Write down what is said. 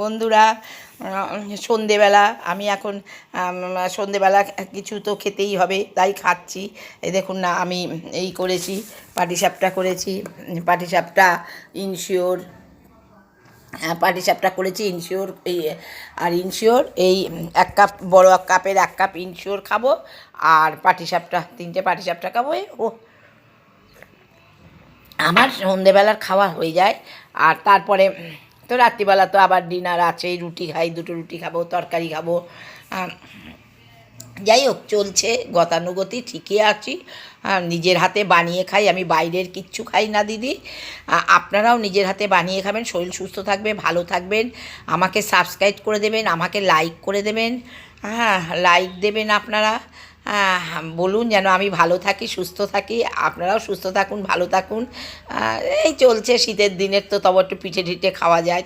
বন্ধুরা সন্ধেবেলা, আমি এখন সন্ধেবেলা কিছু তো খেতেই হবে, তাই খাচ্ছি। এই দেখুন না, আমি এই করেছি, পাটিসাপটা করেছি, পাটিসাপটা ইনশিওর পাটিসাপটা করেছি ইনশিওর, এই, আর ইনশিওর, এই এক কাপ, বড় এক কাপের এক কাপ ইনশিওর খাব, আর পাটিসাপটা, তিনটে পাটিসাপটা খাব ও আমার সন্ধেবেলার খাওয়া হয়ে যায়, আর তারপরে তো রাত্রিবেলা তো আবার ডিনার আছে, রুটি খাই, দুটো রুটি খাব, তরকারি খাব। যাই হোক, চলছে গতানুগতি ঠিকই আছি। নিজের হাতে বানিয়ে খাই, আমি বাইরের কিচ্ছু খাই না, দিদি। আপনারাও নিজের হাতে বানিয়ে খাবেন, শরীর সুস্থ থাকবে, ভালো থাকবেন। আমাকে সাবস্ক্রাইব করে দেবেন, আমাকে লাইক করে দেবেন। হ্যাঁ লাইক দেবেন আপনারা। বলুন যেন আমি ভালো থাকি, সুস্থ থাকি, আপনারাও সুস্থ থাকুন, ভালো থাকুন। এই চলছে শীতের দিনের, তো তবে একটু পিঠে ঠিটে খাওয়া যায়।